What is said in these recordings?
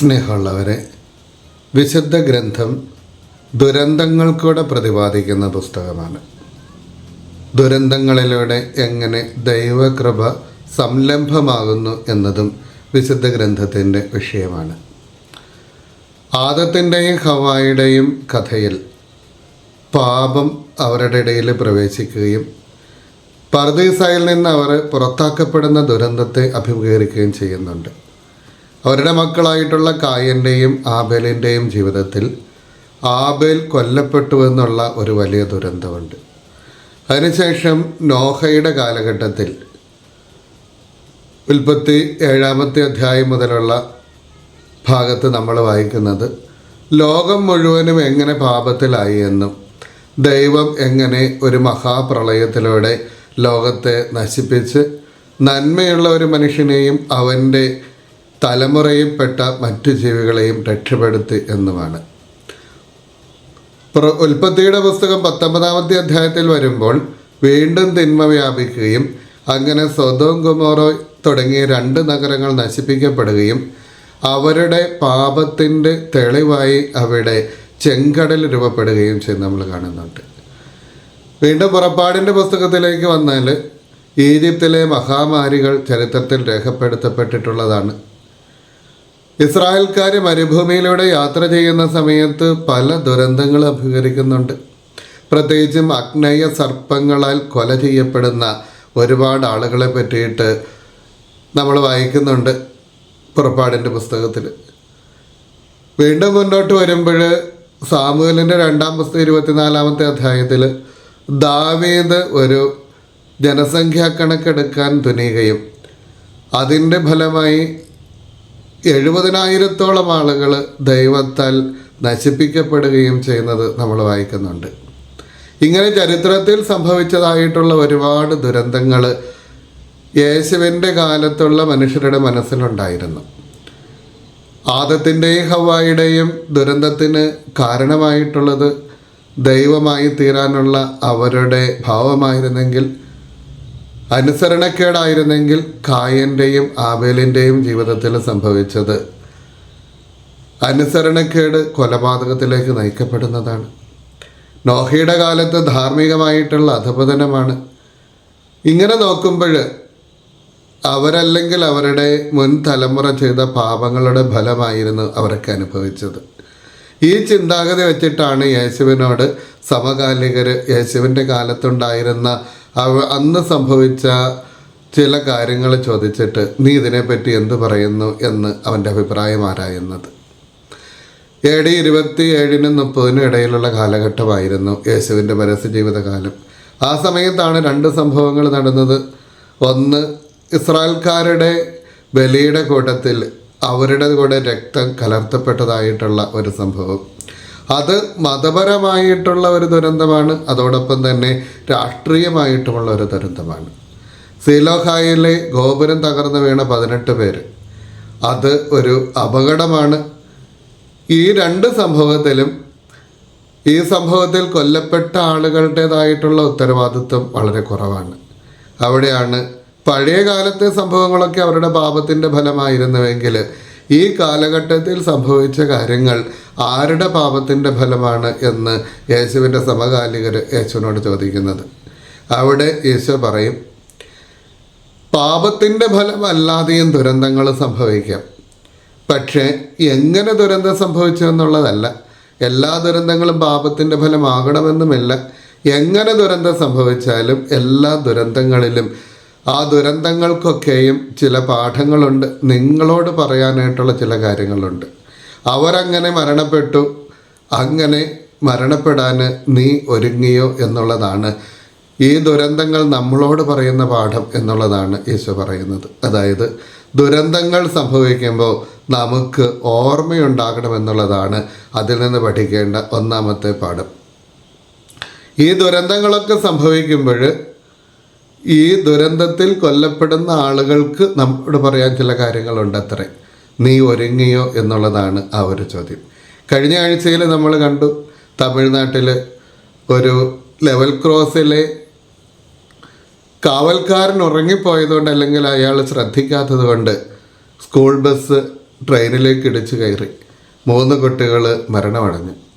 സ്നേഹമുള്ളവരെ വിശുദ്ധ ഗ്രന്ഥം ദുരന്തങ്ങൾക്കൂടെ പ്രതിപാദിക്കുന്ന പുസ്തകമാണ്. ദുരന്തങ്ങളിലൂടെ എങ്ങനെ ദൈവകൃപ സംരംഭമാകുന്നു എന്നതും വിശുദ്ധ ഗ്രന്ഥത്തിന്റെ വിഷയമാണ്. ആദത്തിന്റെയും ഹവായുടെയും കഥയിൽ പാപം അവരുടെ ഇടയിൽ പ്രവേശിക്കുകയും പർദീസായിൽ നിന്ന് അവർ പുറത്താക്കപ്പെടുന്ന ദുരന്തത്തെ അഭിമുഖീകരിക്കുകയും ചെയ്യുന്നുണ്ട്. അവരുടെ മക്കളായിട്ടുള്ള കായന്റെയും ആബേലിന്റെയും ജീവിതത്തിൽ ആബേൽ കൊല്ലപ്പെട്ടു എന്നുള്ള ഒരു വലിയ ദുരന്തമുണ്ട്. അതിനുശേഷം നോഹയുടെ കാലഘട്ടത്തിൽ ഉൽപ്പത്തി ഏഴാമത്തെ അധ്യായം മുതലുള്ള ഭാഗത്ത് നമ്മൾ വായിക്കുന്നത് ലോകം മുഴുവനും എങ്ങനെ പാപത്തിലായി എന്നും ദൈവം എങ്ങനെ ഒരു മഹാപ്രളയത്തിലൂടെ ലോകത്തെ നശിപ്പിച്ച് നന്മയുള്ള ഒരു മനുഷ്യനെയും അവന്റെ തലമുറയിൽപ്പെട്ട മറ്റു ജീവികളെയും രക്ഷപ്പെടുത്തി എന്നുമാണ്. ഉൽപ്പത്തിയുടെ പുസ്തകം പത്തൊമ്പതാമത്തെ അധ്യായത്തിൽ വരുമ്പോൾ വീണ്ടും തിന്മ വ്യാപിക്കുകയും അങ്ങനെ സ്വതവും കുമോറോ തുടങ്ങിയ രണ്ട് നഗരങ്ങൾ നശിപ്പിക്കപ്പെടുകയും അവരുടെ പാപത്തിന്റെ തെളിവായി അവിടെ ചെങ്കടൽ രൂപപ്പെടുകയും ചെയ്ത് നമ്മൾ കാണുന്നുണ്ട്. വീണ്ടും പുറപ്പാടിന്റെ പുസ്തകത്തിലേക്ക് വന്നാൽ ഈജിപ്തിലെ മഹാമാരികൾ ചരിത്രത്തിൽ രേഖപ്പെടുത്തപ്പെട്ടിട്ടുള്ളതാണ്. ഇസ്രായേൽക്കാർ മരുഭൂമിയിലൂടെ യാത്ര ചെയ്യുന്ന സമയത്ത് പല ദുരന്തങ്ങൾ അഭിമുഖീകരിക്കുന്നുണ്ട്. പ്രത്യേകിച്ചും അഗ്നേയ സർപ്പങ്ങളാൽ കൊല ചെയ്യപ്പെടുന്ന ഒരുപാട് ആളുകളെ പറ്റിയിട്ട് നമ്മൾ വായിക്കുന്നുണ്ട്. പുറപ്പാടിന്റെ പുസ്തകത്തിൽ. വീണ്ടും മുന്നോട്ട് വരുമ്പോൾ സാമൂഹലിന്റെ രണ്ടാം പുസ്തകം ഇരുപത്തിനാലാമത്തെ അധ്യായത്തിൽ ദാവീദ് ഒരു ജനസംഖ്യാ കണക്കെടുക്കാൻ തുനിയുകയും അതിന്റെ ഫലമായി എഴുപതിനായിരത്തോളം ആളുകൾ ദൈവത്താൽ നശിപ്പിക്കപ്പെടുകയും ചെയ്യുന്നത് നമ്മൾ വായിക്കുന്നുണ്ട്. ഇങ്ങനെ ചരിത്രത്തിൽ സംഭവിച്ചതായിട്ടുള്ള ഒരുപാട് ദുരന്തങ്ങൾ യേശുവിന്റെ കാലത്തുള്ള മനുഷ്യരുടെ മനസ്സിലുണ്ടായിരുന്നു. ആദത്തിന്റെയും ഹവായുടെയും ദുരന്തത്തിന് കാരണമായിട്ടുള്ളത് ദൈവമായി തീരാനുള്ള അവരുടെ ഭാവമായിരുന്നെങ്കിൽ അനുസരണക്കേടായിരുന്നെങ്കിൽ കായന്റെയും ആബേലിന്റെയും ജീവിതത്തിൽ സംഭവിച്ചത് അനുസരണക്കേട് കൊലപാതകത്തിലേക്ക് നയിക്കപ്പെടുന്നതാണ്. നോഹയുടെ കാലത്ത് ധാർമ്മികമായിട്ടുള്ള അധപതനമാണ്. ഇങ്ങനെ നോക്കുമ്പോൾ അവരല്ലെങ്കിൽ അവരുടെ മുൻ തലമുറ ചെയ്ത പാപങ്ങളുടെ ഫലമായിരുന്നു അവരൊക്കെ അനുഭവിച്ചത്. ഈ ചിന്താഗതി വെച്ചിട്ടാണ് യേശുവിനോട് സമകാലികർ യേശുവിന്റെ കാലത്തുണ്ടായിരുന്ന അവ അന്ന് സംഭവിച്ച ചില കാര്യങ്ങൾ ചോദിച്ചിട്ട് നീ ഇതിനെപ്പറ്റി എന്തു പറയുന്നു എന്ന് അവന്റെ അഭിപ്രായം ആരായുന്നത്. എ ഡി ഇരുപത്തി ഏഴിനും മുപ്പതിനും ഇടയിലുള്ള കാലഘട്ടമായിരുന്നു യേശുവിന്റെ പരസ്യ ജീവിതകാലം ആ സമയത്താണ് രണ്ട് സംഭവങ്ങൾ നടന്നത്. ഒന്ന് ഇസ്രായേൽക്കാരുടെ ബലിയുടെ കൂട്ടത്തിൽ അവരുടെ കൂടെ രക്തം കലർത്തപ്പെട്ടതായിട്ടുള്ള ഒരു സംഭവം. അത് മതപരമായിട്ടുള്ള ഒരു ദുരന്തമാണ്. അതോടൊപ്പം തന്നെ രാഷ്ട്രീയമായിട്ടുമുള്ള ഒരു ദുരന്തമാണ്. സീലോഹായിലെ ഗോപുരം തകർന്നു വീണ പതിനെട്ട് പേര്. അത് ഒരു അപകടമാണ്. ഈ രണ്ട് സംഭവത്തിലും ഈ സംഭവത്തിൽ കൊല്ലപ്പെട്ട ആളുകളുടേതായിട്ടുള്ള ഉത്തരവാദിത്വം വളരെ കുറവാണ്. അവിടെയാണ് പഴയ കാലത്തെ സംഭവങ്ങളൊക്കെ അവരുടെ പാപത്തിന്റെ ഫലമായിരുന്നുവെങ്കിൽ ഈ കാലഘട്ടത്തിൽ സംഭവിച്ച കാര്യങ്ങൾ ആരുടെ പാപത്തിന്റെ ഫലമാണ് എന്ന് യേശുവിന്റെ സമകാലികർ യേശുവിനോട് ചോദിക്കുന്നത്. അവിടെ യേശു പറയും പാപത്തിന്റെ ഫലമല്ലാതെയും ദുരന്തങ്ങൾ സംഭവിക്കാം. പക്ഷേ എങ്ങനെ ദുരന്തം സംഭവിച്ചു എന്നുള്ളതല്ല. എല്ലാ ദുരന്തങ്ങളും പാപത്തിന്റെ ഫലമാകണമെന്നുമില്ല. എങ്ങനെ ദുരന്തം സംഭവിച്ചാലും എല്ലാ ദുരന്തങ്ങളിലും ആ ദുരന്തങ്ങൾക്കൊക്കെയും ചില പാഠങ്ങളുണ്ട്. നിങ്ങളോട് പറയാനായിട്ടുള്ള ചില കാര്യങ്ങളുണ്ട്. അവരങ്ങനെ മരണപ്പെട്ടു. അങ്ങനെ മരണപ്പെടാൻ നീ ഒരുങ്ങിയോ എന്നുള്ളതാണ്. ഈ ദുരന്തങ്ങൾ നമ്മളോട് പറയുന്ന പാഠം എന്നുള്ളതാണ് യേശു പറയുന്നത്. അതായത് ദുരന്തങ്ങൾ സംഭവിക്കുമ്പോൾ നമുക്ക് ഓർമ്മയുണ്ടാകണമെന്നുള്ളതാണ് അതിൽ നിന്ന് പഠിക്കേണ്ട ഒന്നാമത്തെ പാഠം. ഈ ദുരന്തങ്ങളൊക്കെ സംഭവിക്കുമ്പോൾ ഈ ദുരന്തത്തിൽ കൊല്ലപ്പെടുന്ന ആളുകൾക്ക് നമ്മോട് പറയാൻ ചില കാര്യങ്ങളുണ്ട് അത്രേ നീ ഒരുങ്ങിയോ എന്നുള്ളതാണ് ആ ഒരു ചോദ്യം. കഴിഞ്ഞ ആഴ്ചയിൽ നമ്മൾ കണ്ടു തമിഴ്നാട്ടിൽ ഒരു ലെവൽ ക്രോസിലെ കാവൽക്കാരൻ ഉറങ്ങിപ്പോയതുകൊണ്ട് അല്ലെങ്കിൽ അയാൾ ശ്രദ്ധിക്കാത്തത് കൊണ്ട് സ്കൂൾ ബസ് ട്രെയിനിലേക്ക് ഇടിച്ചു കയറി. മൂന്ന് കുട്ടികൾ മരണമടഞ്ഞു.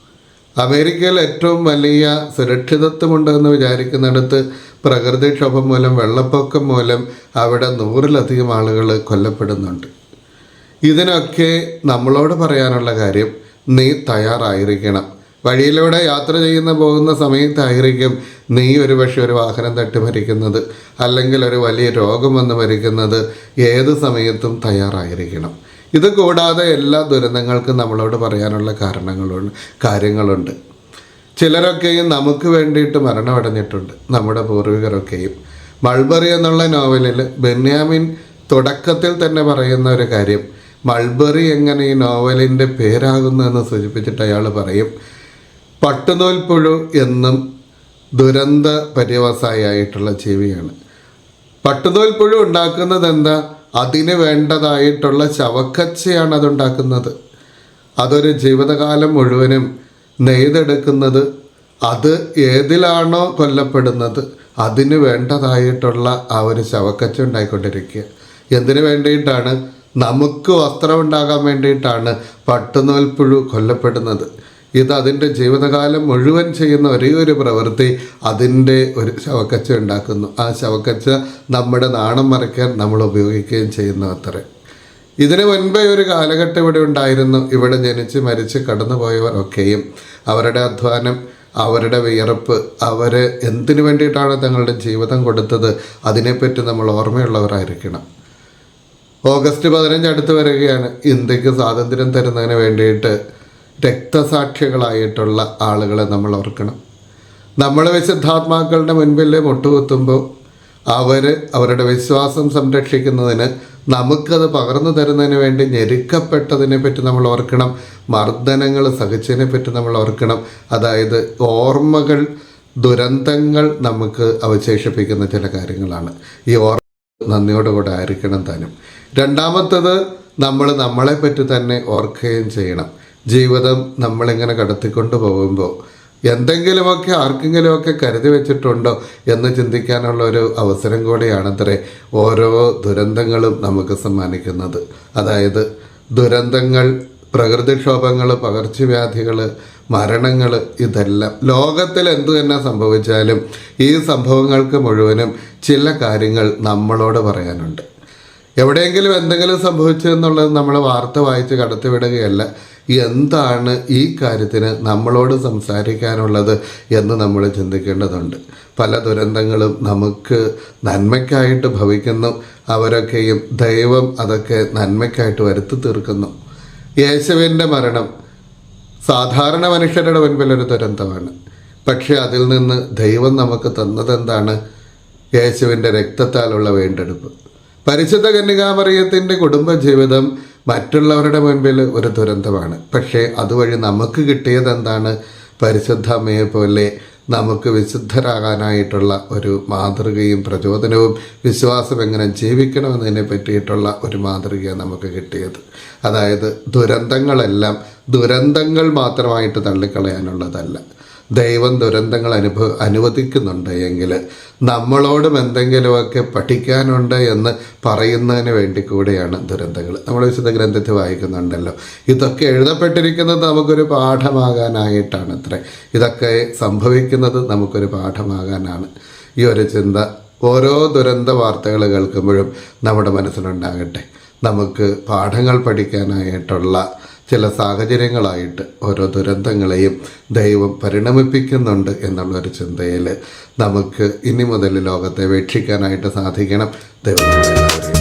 അമേരിക്കയിൽ ഏറ്റവും വലിയ സുരക്ഷിതത്വമുണ്ടെന്ന് വിചാരിക്കുന്നിടത്ത് പ്രകൃതിക്ഷോഭം മൂലം വെള്ളപ്പൊക്കം മൂലം അവിടെ നൂറിലധികം ആളുകൾ കൊല്ലപ്പെടുന്നുണ്ട്. ഇതിനൊക്കെ നമ്മളോട് പറയാനുള്ള കാര്യം നീ തയ്യാറായിരിക്കണം. വഴിയിലൂടെ യാത്ര ചെയ്യുന്ന പോകുന്ന സമയത്തായിരിക്കും നീ ഒരു പക്ഷേ ഒരു വാഹനം തട്ടി മരിക്കുന്നത് അല്ലെങ്കിൽ ഒരു വലിയ രോഗം വന്ന് മരിക്കുന്നത്. ഏത് സമയത്തും തയ്യാറായിരിക്കണം. ഇത് കൂടാതെ എല്ലാ ദുരന്തങ്ങൾക്കും നമ്മളോട് പറയാനുള്ള കാരണങ്ങളുണ്ട് കാര്യങ്ങളുണ്ട്. ചിലരൊക്കെയും നമുക്ക് വേണ്ടിയിട്ട് മരണമടഞ്ഞിട്ടുണ്ട് നമ്മുടെ പൂർവികരൊക്കെയും. മൾബറി എന്നുള്ള നോവലിൽ ബെന്യാമിൻ തുടക്കത്തിൽ തന്നെ പറയുന്ന ഒരു കാര്യം മൾബറി എങ്ങനെ ഈ നോവലിന്റെ പേരാകുന്നു എന്ന് സൂചിപ്പിച്ചിട്ട് അയാൾ പറയും പട്ടുനൂൽപ്പുഴു എന്നും ദുരന്ത പര്യവസായിട്ടുള്ള ജീവിയാണ്. പട്ടുനൂൽപ്പുഴു ഉണ്ടാക്കുന്നത് എന്താ? അതിന് വേണ്ടതായിട്ടുള്ള ചവക്കച്ചയാണ് അതുണ്ടാക്കുന്നത്. അതൊരു ജീവിതകാലം മുഴുവനും നെയ്തെടുക്കുന്നത് അത് ഏതിലാണോ കൊല്ലപ്പെടുന്നത് അതിന് വേണ്ടതായിട്ടുള്ള ആ ഒരു ശവക്കച്ച ഉണ്ടായിക്കൊണ്ടിരിക്കുക. എന്തിനു വേണ്ടിയിട്ടാണ്? നമുക്ക് വസ്ത്രം ഉണ്ടാകാൻ വേണ്ടിയിട്ടാണ് പട്ടുനൂൽപ്പുഴു കൊല്ലപ്പെടുന്നത്. ഇത് അതിന്റെ ജീവിതകാലം മുഴുവൻ ചെയ്യുന്ന ഒരേ ഒരു പ്രവൃത്തി അതിന്റെ ഒരു ശവക്കച്ച ഉണ്ടാക്കുന്നു. ആ ശവക്കച്ച നമ്മുടെ നാണം മറയ്ക്കാൻ നമ്മൾ ഉപയോഗിക്കുകയും ചെയ്യുന്ന അത്രേ. ഇതിന് മുൻപേ ഒരു കാലഘട്ടം ഇവിടെ ഉണ്ടായിരുന്നു. ഇവിടെ ജനിച്ച് മരിച്ച് കടന്നുപോയവർ ഒക്കെയും. അവരുടെ അധ്വാനം അവരുടെ വിയർപ്പ് അവർ എന്തിനു വേണ്ടിയിട്ടാണ് തങ്ങളുടെ ജീവിതം കൊടുത്തത്? അതിനെപ്പറ്റി നമ്മൾ ഓർമ്മയുള്ളവരായിരിക്കണം. ഓഗസ്റ്റ് പതിനഞ്ച് അടുത്ത് വരികയാണ്. ഇന്ത്യയ്ക്ക് സ്വാതന്ത്ര്യം തരുന്നതിന് വേണ്ടിയിട്ട് രക്തസാക്ഷികളായിട്ടുള്ള ആളുകളെ നമ്മൾ ഓർക്കണം. നമ്മൾ വിശുദ്ധാത്മാക്കളുടെ മുൻപിൽ മുട്ടുകുത്തുമ്പോൾ അവർ അവരുടെ വിശ്വാസം സംരക്ഷിക്കുന്നതിന് നമുക്കത് പകർന്നു തരുന്നതിന് വേണ്ടി ഞെരുക്കപ്പെട്ടതിനെ പറ്റി നമ്മൾ ഓർക്കണം. മർദ്ദനങ്ങൾ സഹിച്ചതിനെ പറ്റി നമ്മൾ ഓർക്കണം. അതായത് ഓർമ്മകൾ ദുരന്തങ്ങൾ നമുക്ക് അവശേഷിപ്പിക്കുന്ന ചില കാര്യങ്ങളാണ്. ഈ ഓർമ്മ നന്ദിയോടുകൂടെ ആയിരിക്കണം താനും. രണ്ടാമത്തത് നമ്മൾ നമ്മളെ നമ്മളെപ്പറ്റി തന്നെ ഓർക്കുകയും ചെയ്യണം. ജീവിതം നമ്മളിങ്ങനെ കടത്തിക്കൊണ്ട് പോകുമ്പോൾ എന്തെങ്കിലുമൊക്കെ ആർക്കെങ്കിലുമൊക്കെ കരുതി വെച്ചിട്ടുണ്ടോ എന്ന് ചിന്തിക്കാനുള്ള ഒരു അവസരം കൂടിയാണത്രേ ഓരോ ദുരന്തങ്ങളും നമുക്ക് സമ്മാനിക്കുന്നത്. അതായത് ദുരന്തങ്ങൾ പ്രകൃതിക്ഷോഭങ്ങൾ പകർച്ചവ്യാധികൾ മരണങ്ങൾ ഇതെല്ലാം. ലോകത്തിൽ എന്തു തന്നെ സംഭവിച്ചാലും ഈ സംഭവങ്ങൾക്ക് മുഴുവനും ചില കാര്യങ്ങൾ നമ്മളോട് പറയാനുണ്ട്. എവിടെയെങ്കിലും എന്തെങ്കിലും സംഭവിച്ചു എന്നുള്ളത് നമ്മൾ വാർത്ത വായിച്ച് കടത്തിവിടുകയല്ല. എന്താണ് ഈ കാര്യത്തിന് നമ്മളോട് സംസാരിക്കാനുള്ളത് എന്ന് നമ്മൾ ചിന്തിക്കേണ്ടതുണ്ട്. പല ദുരന്തങ്ങളും നമുക്ക് നന്മയ്ക്കായിട്ട് ഭവിക്കുന്നു. അവരൊക്കെയും ദൈവം അതൊക്കെ നന്മയ്ക്കായിട്ട് വരുത്തി തീർക്കുന്നു. യേശുവിന്റെ മരണം സാധാരണ മനുഷ്യരുടെ മുൻപിൽ ഒരു ദുരന്തമാണ്. പക്ഷേ അതിൽ നിന്ന് ദൈവം നമുക്ക് തന്നതെന്താണ്? യേശുവിന്റെ രക്തത്താലുള്ള വീണ്ടെടുപ്പ്. പരിശുദ്ധ കന്യകാമറിയത്തിന്റെ കുടുംബജീവിതം മറ്റുള്ളവരുടെ മുൻപിൽ ഒരു ദുരന്തമാണ്. പക്ഷേ അതുവഴി നമുക്ക് കിട്ടിയത് എന്താണ്? പരിശുദ്ധ അമ്മയെ പോലെ നമുക്ക് വിശുദ്ധരാകാനായിട്ടുള്ള ഒരു മാതൃകയും പ്രചോദനവും വിശ്വാസം എങ്ങനെ ജീവിക്കണമെന്നതിനെ പറ്റിയിട്ടുള്ള ഒരു മാതൃകയാണ് നമുക്ക് കിട്ടിയത്. അതായത് ദുരന്തങ്ങളെല്ലാം ദുരന്തങ്ങൾ മാത്രമായിട്ട് തള്ളിക്കളയാനുള്ളതല്ല. ദൈവം ദുരന്തങ്ങൾ അനുഭവ അനുവദിക്കുന്നുണ്ട്. എങ്കിൽ നമ്മളോടും എന്തെങ്കിലുമൊക്കെ പഠിക്കാനുണ്ട് എന്ന് പറയുന്നതിന് വേണ്ടി കൂടെയാണ് ദുരന്തങ്ങൾ. നമ്മൾ വിശുദ്ധ ഗ്രന്ഥത്തിൽ വായിക്കുന്നുണ്ടല്ലോ. ഇതൊക്കെ എഴുതപ്പെട്ടിരിക്കുന്നത് നമുക്കൊരു പാഠമാകാനായിട്ടാണ് അത്രേ ഇതൊക്കെ സംഭവിക്കുന്നത് നമുക്കൊരു പാഠമാകാനാണ്. ഈ ഒരു ചിന്ത ഓരോ ദുരന്ത വാർത്തകൾ കേൾക്കുമ്പോഴും നമ്മുടെ മനസ്സിലുണ്ടാകട്ടെ. നമുക്ക് പാഠങ്ങൾ പഠിക്കാനായിട്ടുള്ള ചില സാഹചര്യങ്ങളായിട്ട് ഓരോ ദുരന്തങ്ങളെയും ദൈവം പരിണമിപ്പിക്കുന്നുണ്ട് എന്നുള്ളൊരു ചിന്തയിൽ നമുക്ക് ഇനി മുതൽ ലോകത്തെ വീക്ഷിക്കാനായിട്ട് സാധിക്കണം. ദൈവം